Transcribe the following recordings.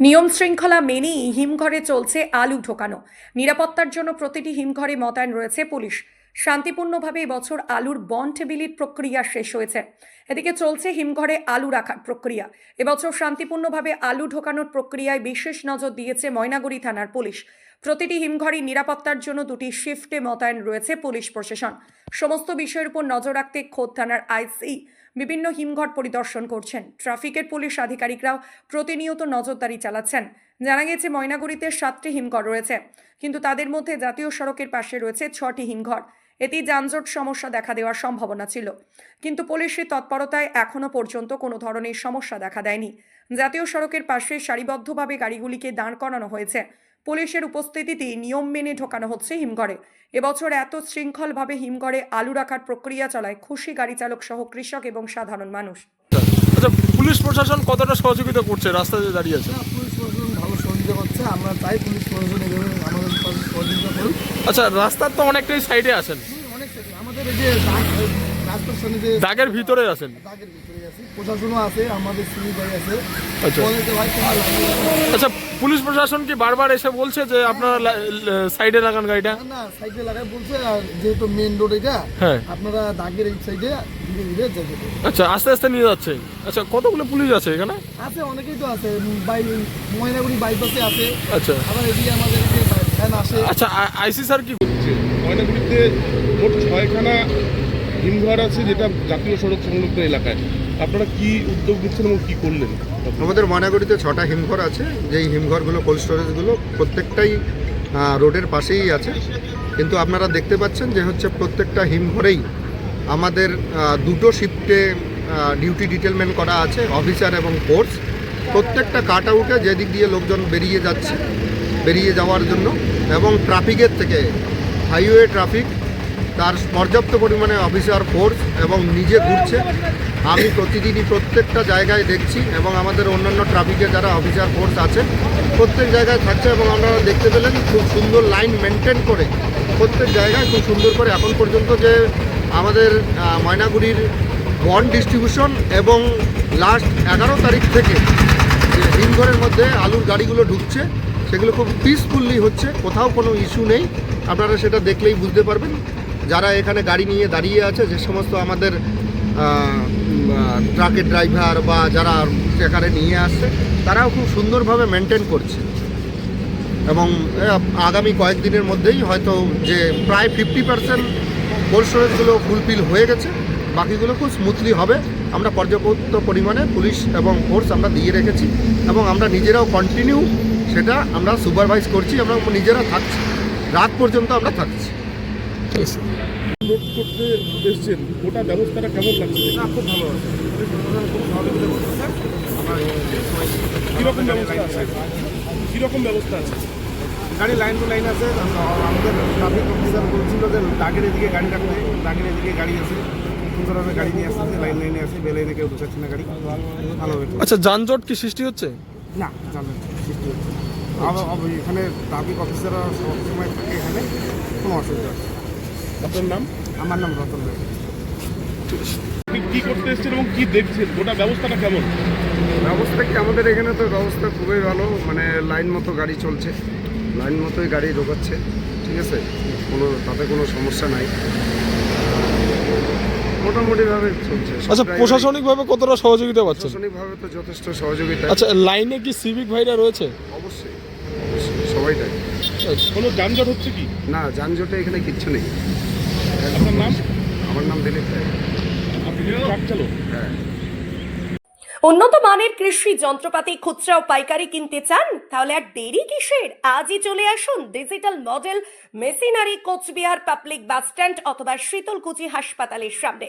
নিয়ম শৃঙ্খলা মেনেই হিমঘরে চলছে আলু ঢোকানো। নিরাপত্তার জন্য প্রতিটি হিমঘরে মোতায়েন রয়েছে পুলিশ। শান্তিপূর্ণভাবে এবছর আলুর বন্ড বিলির প্রক্রিয়া শেষ হয়েছে। এদিকে চলছে হিমঘরে আলু রাখার প্রক্রিয়া। এবছর শান্তিপূর্ণভাবে আলু ঢোকানোর প্রক্রিয়ায় বিশেষ নজর দিয়েছে ময়নাগুড়ি থানার পুলিশ। প্রতিটি হিমঘরই নিরাপত্তার জন্য দুটি শিফটে মোতায়েন রয়েছে পুলিশ প্রশাসন। সমস্ত বিষয়ের উপর নজর রাখতে খোদ থানার আইসি বিভিন্ন হিমঘর পরিদর্শন করছেন। ট্রাফিকের পুলিশ আধিকারিকরাও প্রতিনিয়ত নজরদারি চালাচ্ছেন। জানা গেছে, ময়নাগুড়িতে সাতটি হিমঘর রয়েছে। কিন্তু তাদের মধ্যে জাতীয় সড়কের পাশে রয়েছে ছটি হিমঘর। এতে যানজট সমস্যা দেখা দেওয়ার সম্ভাবনা ছিল। কিন্তু পুলিশের তৎপরতায় এখনও পর্যন্ত কোনো ধরনের সমস্যা দেখা দেয়নি। জাতীয় সড়কের পাশে সারিবদ্ধভাবে গাড়িগুলিকে দাঁড় করানো হয়েছে। পুলিশের উপস্থিতিতে নিয়ম মেনে ঢোকানো হচ্ছে হিমঘরে। এবছর এত শৃঙ্খলভাবে হিমঘরে আলু রাখার প্রক্রিয়া চলায় খুশি গাড়ি চালক সহ কৃষক এবং সাধারণ মানুষ। পুলিশ প্রশাসন কতটা সহযোগিতা করছে? রাস্তা দিয়ে দাঁড়িয়ে আছে। পুলিশ প্রশাসন ভালো সহযোগিতা করছে। আমরা চাই পুলিশ প্রশাসন এভাবে আমাদের সহযোগিতা আচ্ছা রাস্তার তো অনেকটাই সাইডে আছেন। অনেক আমাদের এই যে দাগের ভিতরে আছেন? দাগের ভিতরে আছে। প্রশাসনও আছে আমাদের সিভিল ভাই আছে। আচ্ছা। আচ্ছা পুলিশ প্রশাসন কি বারবার এসে বলছে যে আপনারা সাইডে লাগান গাড়িটা? না সাইডে লাগাই বলছে আর যেহেতু মেন রোড এটা হ্যাঁ। আপনারা দাগের এই সাইডে ধীরে ধীরে যেতে আচ্ছা আস্তে আস্তে নিয়ে যাচ্ছে। আচ্ছা কতগুলো পুলিশ আছে এখানে? আছে অনেকেই তো আছে। বাই ময়নাগুড়ি বাইপাসে আছে। আচ্ছা। আবার এদিকে আমাদের আসে। আচ্ছা আইসি স্যার কি ময়নাগুড়িতে মোট ছয়খানা হিমঘর আছে যেটা জাতীয় সড়ক সংলগ্ন এলাকায়। আপনারা কি উদ্যোগ নিচ্ছেন এবং কি করলেন? আমাদের ময়নাগুড়িতে ছটা হিমঘর আছে। যেই হিমঘরগুলো কোল্ড স্টোরেজগুলো প্রত্যেকটাই রোডের পাশেই আছে। কিন্তু আপনারা দেখতে পাচ্ছেন যে হচ্ছে প্রত্যেকটা হিমঘরেই আমাদের দুটো শিফটে ডিউটি ডিটেলমেন্ট করা আছে অফিসার এবং ফোর্স প্রত্যেকটা কাট আউটে যেদিক দিয়ে লোকজন বেরিয়ে যাচ্ছে, বেরিয়ে যাওয়ার জন্য এবং ট্রাফিকের থেকে হাইওয়ে ট্রাফিক তার পর্যাপ্ত পরিমাণে অফিসার ফোর্স এবং নিজে ঘুরছে। আমি প্রতিদিনই প্রত্যেকটা জায়গায় দেখছি এবং আমাদের অন্যান্য ট্রাফিকে যারা অফিসার ফোর্স আছে প্রত্যেক জায়গায় থাকছে এবং আপনারা দেখতে পেলেন খুব সুন্দর লাইন মেনটেন করে, প্রত্যেক জায়গায় খুব সুন্দর করে এখন পর্যন্ত যে আমাদের ময়নাগুড়ির বন্ড ডিস্ট্রিবিউশন এবং লাস্ট এগারো তারিখ থেকে যে হিমঘরের মধ্যে আলুর গাড়িগুলো ঢুকছে, সেগুলো খুব পিসফুললি হচ্ছে, কোথাও কোনো ইস্যু নেই। আপনারা সেটা দেখলেই বুঝতে পারবেন। যারা এখানে গাড়ি নিয়ে দাঁড়িয়ে আছে, যে সমস্ত আমাদের ট্রাকের ড্রাইভার বা যারা ট্রেকারে নিয়ে আসছে, তারাও খুব সুন্দরভাবে মেনটেন করছে। এবং আগামী কয়েকদিনের মধ্যেই হয়তো যে প্রায় ফিফটি পার্সেন্ট কোল্ড ফুলফিল হয়ে গেছে, বাকিগুলো খুব স্মুথলি হবে। আমরা পর্যাপ্ত পরিমাণে পুলিশ এবং ফোর্স আমরা দিয়ে রেখেছি এবং আমরা নিজেরাও কন্টিনিউ সেটা আমরা সুপারভাইজ করছি আমরা নিজেরা থাকছি। রাত পর্যন্ত আমরা থাকছি। রোড করতে এসছেন গোটা ব্যবস্থাটা কেমন লাগছে? না খুব ভালো খুব কীরকম ব্যবস্থা আছে? কীরকম ব্যবস্থা আছে? গাড়ি লাইন টু লাইন আছে আমাদের ট্রাফিক অফিসার বলছিল যে দাগের এদিকে গাড়ি রাখতে দাগের এদিকে গাড়ি আছে। সুন্দরভাবে গাড়ি নিয়ে আসতেছে লাইন লাইনে আছে বেলাইনে কেউ ঢুকাচ্ছে না গাড়ি। চলছে। আচ্ছা যানজট কি সৃষ্টি হচ্ছে? না জানেন সৃষ্টি হচ্ছে। এখানে ট্রাফিক অফিসাররা সবসময় থাকে এখানে কোনো অসুবিধা হচ্ছে। আপনার নাম? আমার নাম রতন আপনি কি করতে এসছেন এবং কি দেখছেন? গোটা ব্যবস্থাটা কেমন? ব্যবস্থা কি? আমাদের এখানে তো ব্যবস্থা খুবই ভালো। মানে লাইন মতো গাড়ি চলছে। লাইন মতোই গাড়ি ঢোকাচ্ছে। ঠিক আছে? কোনো তাতে কোনো সমস্যা নাই। মোটামুটিভাবে চলছে। আচ্ছা প্রশাসনিকভাবে কতটা সহযোগিতা পাচ্ছেন? প্রশাসনিকভাবে তো যথেষ্ট সহযোগিতা। আচ্ছা লাইনে কি সিভিক ভাইরা রয়েছে? অবশ্যই। অবশ্যই, সবাইটাই। আচ্ছা কোনো যানজট হচ্ছে কি? না যানজটে এখানে কিচ্ছু নেই। আপনার নাম? আমার নাম দিলীপ আপনি ট্রাক চালক? হ্যাঁ। উন্নত মানের কৃষি যন্ত্রপাতি খুচরা ও পাইকারি কিনতে চান? তাহলে আর দেরি কিসের? আজই চলে আসুন digital model machinery Cooch Behar public bus stand অথবা শীতলকুচি হাসপাতালের সামনে।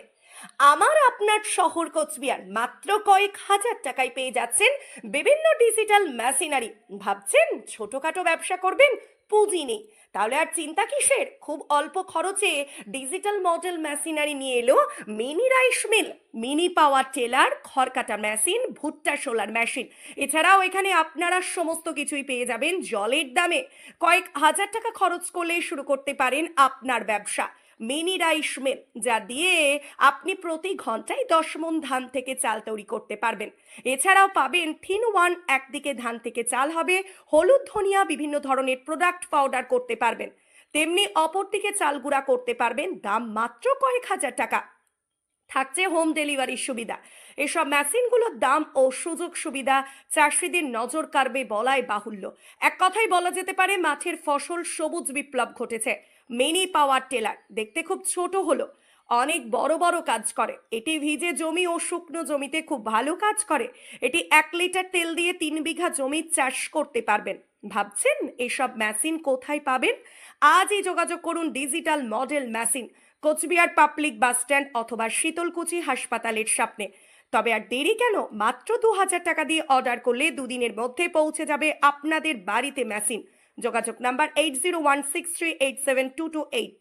আমার আপনার শহর কোচবিহার মাত্র কয়েক হাজার টাকায় পেয়ে যাচ্ছেন বিভিন্ন ডিজিটাল মেশিনারি ভাবছেন ছোটখাটো ব্যবসা করবেন? পুঁজি নেই। তাহলে আর চিন্তা কিসের? খুব অল্প খরচে ডিজিটাল মডেল মেশিনারি নিয়ে এলো mini rice mill. Mini power tiller, খড়কাটা machine, ভুট্টা সোলার মেশিন। এছাড়াও এখানে আপনারা সমস্ত কিছুই পেয়ে যাবেন জলের দামে। কয়েক হাজার টাকা খরচ করলে শুরু করতে পারেন আপনার ব্যবসা। মিনি রাইস মিল যা দিয়ে আপনি প্রতি ঘন্টায় দশ মন ধান থেকে চাল তৈরি করতে পারবেন। এছাড়াও পাবেন থিন ওয়ান, একদিকে ধান থেকে চাল হবে, হলুদ, ধনিয়া, বিভিন্ন ধরনের প্রোডাক্ট পাউডার করতে পারবেন। তেমনি অপরদিকে চাল গুঁড়া করতে পারবেন, দাম মাত্র কয়েক হাজার টাকা। থাকছে হোম ডেলিভারির সুবিধা। এসব মেশিনগুলোর দাম ও সুযোগ সুবিধা চাষিদের নজর কাড়বে বলাই বাহুল্য। এক কথাই বলা যেতে পারে, মাঠের ফসল সবুজ বিপ্লব ঘটেছে। মিনি পাওয়ার টেলার দেখতে খুব ছোট হলো। অনেক বড় বড় কাজ করে। এটি ভিজে জমি ও শুকনো জমিতে খুব ভালো কাজ করে। এটি এক লিটার তেল দিয়ে তিন বিঘা জমি চাষ করতে পারবেন। ভাবছেন এসব মেশিন কোথায় পাবেন? আজই যোগাযোগ করুন digital model machine. Cooch Behar public bus stand অথবা শীতলকুচি হাসপাতালের সামনে তবে আর দেরি কেন? মাত্র দু হাজার টাকা দিয়ে অর্ডার করলে দুদিনের মধ্যে পৌঁছে যাবে আপনাদের বাড়িতে মেশিন। যোগাযোগ number eight zero one six three eight seven two two eight.